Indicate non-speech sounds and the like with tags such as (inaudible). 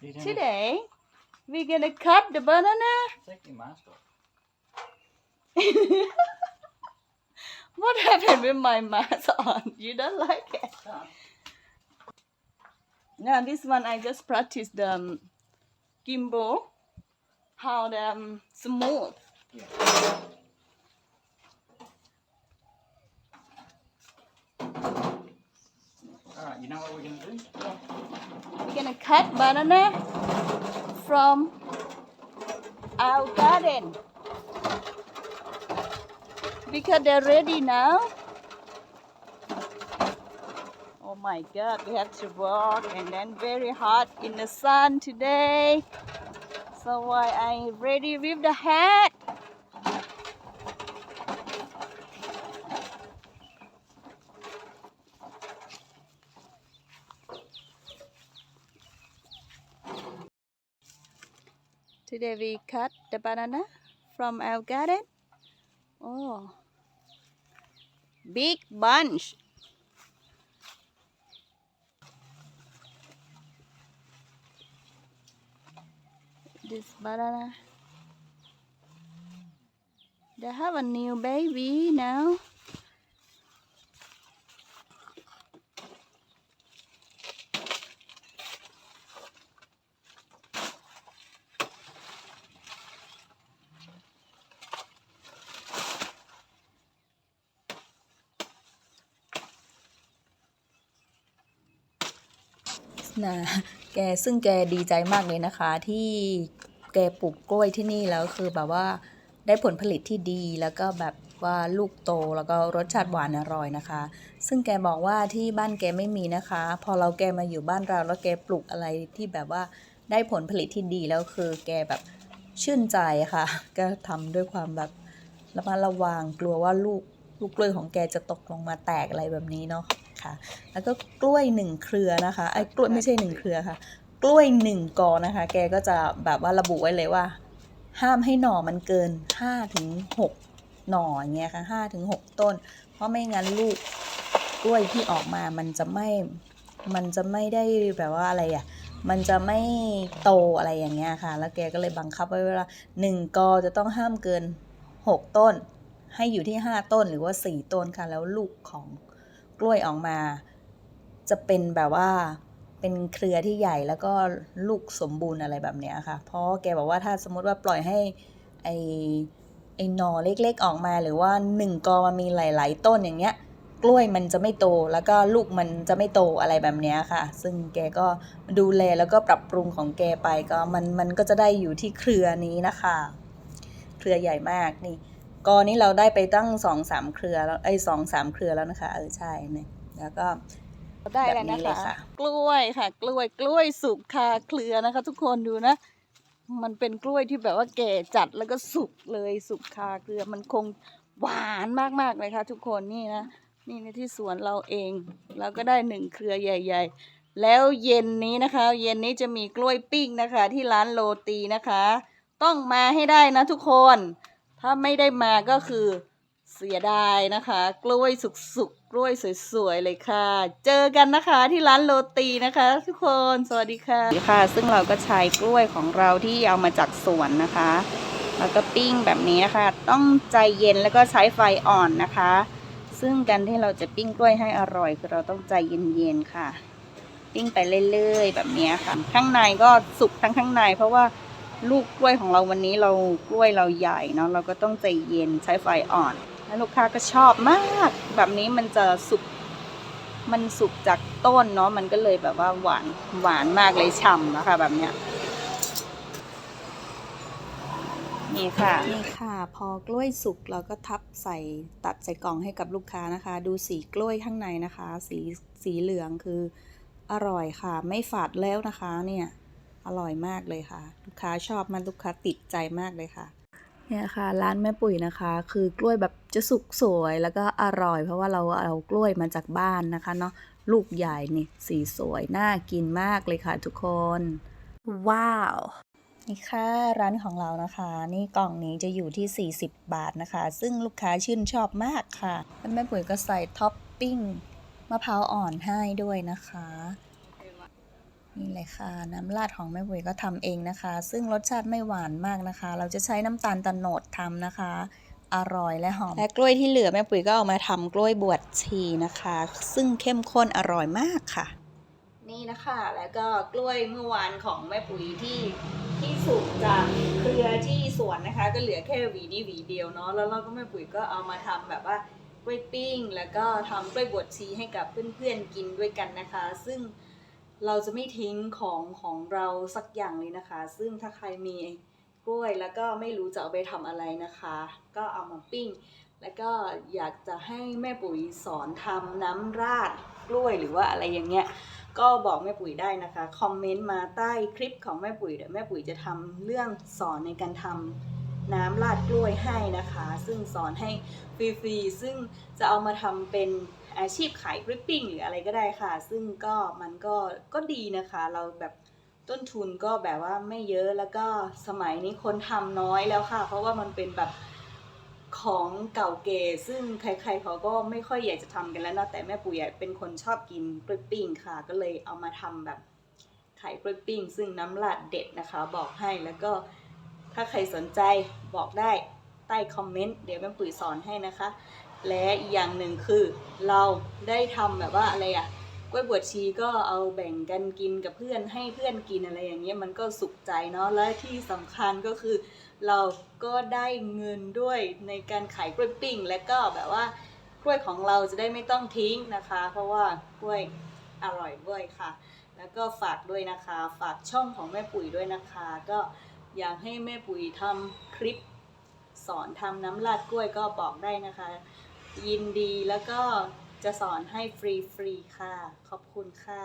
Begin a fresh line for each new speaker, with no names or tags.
Today, we're gonna cut the banana.
take your mask off. (laughs)
What happened with my mask (laughs) on? You don't like it?
Come.
Now this one I just practice the um, gimbal, how the um, smooth.
Yeah. Alright, you know what we're gonna do?
Gonna cut banana from our garden because they're ready now. Oh my god, we have to walk and then very hot in the sun today. So why I ready with the hat? Today we cut the banana from our garden. Oh, big bunch. This banana. They have a new baby now.
นะแกซึ่งแกดีใจมากเลยนะคะ ที่แกปลูกกล้วยที่นี่แล้วคือแบบว่าได้ผลผลิตที่ดีแล้วก็แบบว่าลูกโตแล้วก็รสชาติหวานอร่อยนะคะ ซึ่งแกบอกว่าที่บ้านแกไม่มีนะคะ พอเราแกมาอยู่บ้านเราแล้วแกปลูกอะไรที่แบบว่าได้ผลผลิตที่ดีแล้วคือแกแบบชื่นใจค่ะ ก็ทำด้วยความแบบระมัดระวังกลัวว่าลูกลูกกล้วยของแกจะตกลงมาแตกอะไรแบบนี้เนาะ ค่ะแล้วก็กล้วยหนึ่งเครือนะคะไอ้ยกล้วยไม่ใช่หนึ่งเครือค่ะ กล้วยหนึ่งกอนะคะ แกก็จะแบบว่าระบุไว้เลยว่า ห้ามให้หน่อมันเกิน5ถึง6หน่ออย่างเงี้ยค่ะ5ถึง6ต้น เพราะไม่งั้นลูกกล้วยที่ออกมามันจะไม่มันจะไม่ได้แบบว่าอะไรอะมันจะไม่โตอะไรอย่างเงี้ยค่ะ แล้วแกก็เลยบังคับไว้ว่าหนึ่งกอจะต้องห้ามเกิน6ต้น ให้อยู่ที่5ต้นหรือว่า4ต้นค่ะ แล้วลูกของ กล้วยออกมา จะเป็นแบบว่าเป็นเครือที่ใหญ่แล้วก็ลูกสมบูรณ์อะไรแบบเนี้ยค่ะ เพราะแกบอกว่าถ้าสมมติว่าปล่อยให้ไอไอหนอเล็กๆ ออกมาหรือว่าหนึ่งกอมันมีหลาย ๆ ต้นอย่างเงี้ย กล้วยมันจะไม่โตแล้วก็ลูกมันจะไม่โตอะไรแบบเนี้ยค่ะ ซึ่งแกก็ดูแลแล้วก็ปรับปรุงของแกไปก็มันมันก็จะได้อยู่ที่เครือนี้นะคะ เครือใหญ่มากนี่ กอนี้เราได้ไปตั้งสองสามเครือแล้วไอ้ยสองสามเครือแล้วนะคะเออใช่เนี่ยแล้วก็
ได้แล้ว
แบบนี้
นะ
เลย
คะ
ค่ะ
กล้วยค่ะ กล้วยกล้วยสุกคาเครือนะคะ ทุกคนดูนะ มันเป็นกล้วยที่แบบว่าแก่จัดแล้วก็สุกเลยสุกคาเครือมันคงหวานมากๆเลยค่ะ ทุกคนนี่นะนี่ในที่สวนเราเองเราก็ได้หนึ่งเครือใหญ่ ๆ แล้วเย็นนี้นะคะ เย็นนี้จะมีกล้วยปิ้งนะคะ ที่ร้านโรตีนะคะ ต้องมาให้ได้นะทุกคน ถ้าไม่ได้มาก็คือเสียดายนะคะ กล้วยสุกๆกล้วยสวยๆเลยค่ะ เจอกันนะคะที่ร้านโรตีนะคะ ทุกคนสวัสดีค่ะค่ะ ซึ่งเราก็ใช้กล้วยของเราที่เอามาจากสวนนะคะ แล้วก็ปิ้งแบบนี้นะคะต้องใจเย็นแล้วก็ใช้ไฟอ่อนนะคะ ซึ่งการที่เราจะปิ้งกล้วยให้อร่อยคือเราต้องใจเย็นๆค่ะ ปิ้งไปเรื่อยๆแบบนี้ค่ะ ข้างในก็สุกทั้งข้างในเพราะว่า ลูกกล้วยของเราวันนี้เรากล้วยเราใหญ่เนาะเราก็ต้องใจเย็นใช้ไฟอ่อน แล้วลูกค้าก็ชอบมาก แบบนี้มันจะสุกมันสุกจากต้นเนาะมันก็เลยแบบว่าหวานหวานมากเลยฉ่ำนะคะแบบเนี้ยนี่ค่ะนี่ค่ะ พอกล้วยสุกเราก็ทับใส่ตัดใส่กล่องให้กับลูกค้านะคะ ดูสีกล้วยข้างในนะคะ สีสีเหลืองคืออร่อยค่ะ ไม่ฝาดแล้วนะคะเนี่ย อร่อยมากเลยค่ะ ลูกค้าชอบมันลูกค้าติดใจมากเลยค่ะเนี่ยค่ะ ร้านแม่ปุ๋ยนะคะ คือกล้วยแบบจะสุกสวยแล้วก็อร่อย เพราะว่าเราเอากล้วยมาจากบ้านนะคะเนาะลูกใหญ่นี่สีสวยน่ากินมากเลยค่ะทุกคน ว้าวนี่ค่ะ ร้านของเรานะคะ นี่กล่องนี้จะอยู่ที่ 40 บาทนะคะ ซึ่งลูกค้าชื่นชอบมากค่ะแล้วแม่ปุ๋ยก็ใส่ท็อปปิ้งมะพร้าวอ่อนให้ด้วยนะคะ
นี่เลยค่ะ น้ำราดของแม่ปุ๋ยก็ทำเองนะคะ ซึ่งรสชาติไม่หวานมากนะคะ เราจะใช้น้ำตาลตะโนดทำนะคะ อร่อยและหอม และกล้วยที่เหลือแม่ปุ๋ยก็เอามาทำกล้วยบวชชีนะคะ ซึ่งเข้มข้นอร่อยมากค่ะ
นี่นะคะ แล้วก็กล้วยเมื่อวานของแม่ปุ๋ยที่ที่สุกจากเครือที่สวนนะคะ ก็เหลือแค่หวีนี้หวีเดียวเนาะแล้วเราก็แม่ปุ๋ยก็เอามาทำแบบว่ากล้วยปิ้ง แล้วก็ทำกล้วยบวชชีให้กับเพื่อนๆกินด้วยกันนะคะ ซึ่ง เราจะไม่ทิ้งของของเราสักอย่างเลยนะคะ ซึ่งถ้าใครมีกล้วยแล้วก็ไม่รู้จะเอาไปทำอะไรนะคะ ก็เอามาปิ้ง แล้วก็อยากจะให้แม่ปุ๋ยสอนทำน้ำราดกล้วยหรือว่าอะไรอย่างเงี้ย ก็บอกแม่ปุ๋ยได้นะคะ คอมเมนต์มาใต้คลิปของแม่ปุ๋ยเดี๋ยวแม่ปุ๋ยจะทำเรื่องสอนในการทำน้ำราดกล้วยให้นะคะ ซึ่งสอนให้ฟรีๆ ซึ่งจะเอามาทำเป็น อาชีพขายกริปปิ้งหรืออะไรก็ได้ค่ะ ซึ่งก็มันก็ก็ดีนะคะ เราแบบต้นทุนก็แบบว่าไม่เยอะแล้วก็สมัยนี้คนทำน้อยแล้วค่ะ เพราะว่ามันเป็นแบบของเก่าเก๋ซึ่งใครๆเขาก็ไม่ค่อยอยากจะทำกันแล้วเนะแต่แม่ปุ๋ยอะเป็นคนชอบกินกล้วยปิ้งค่ะ ก็เลยเอามาทำแบบไข่กล้วยปิ้งซึ่งน้ำราดเด็ดนะคะ บอกให้แล้วก็ถ้าใครสนใจบอกได้ใต้คอมเมนต์เดี๋ยวแม่ปุ๋ยสอนให้นะคะ และอีกอย่างหนึ่งคือเราได้ทำแบบว่าอะไรอะกล้วยบวชชีก็เอาแบ่งกันกินกับเพื่อนให้เพื่อนกินอะไรอย่างเงี้ยมันก็สุขใจเนาะและที่สำคัญก็คือ เราก็ได้เงินด้วยในการขายกล้วยปิ้ง และก็แบบว่ากล้วยของเราจะได้ไม่ต้องทิ้งนะคะ เพราะว่ากล้วยอร่อยด้วยค่ะ แล้วก็ฝากด้วยนะคะ ฝากช่องของแม่ปุ๋ยด้วยนะคะ ก็อยากให้แม่ปุ๋ยทำคลิปสอนทำน้ำราดกล้วยก็บอกได้นะคะ ยินดีแล้วก็จะสอนให้ฟรีๆค่ะ ขอบคุณค่ะ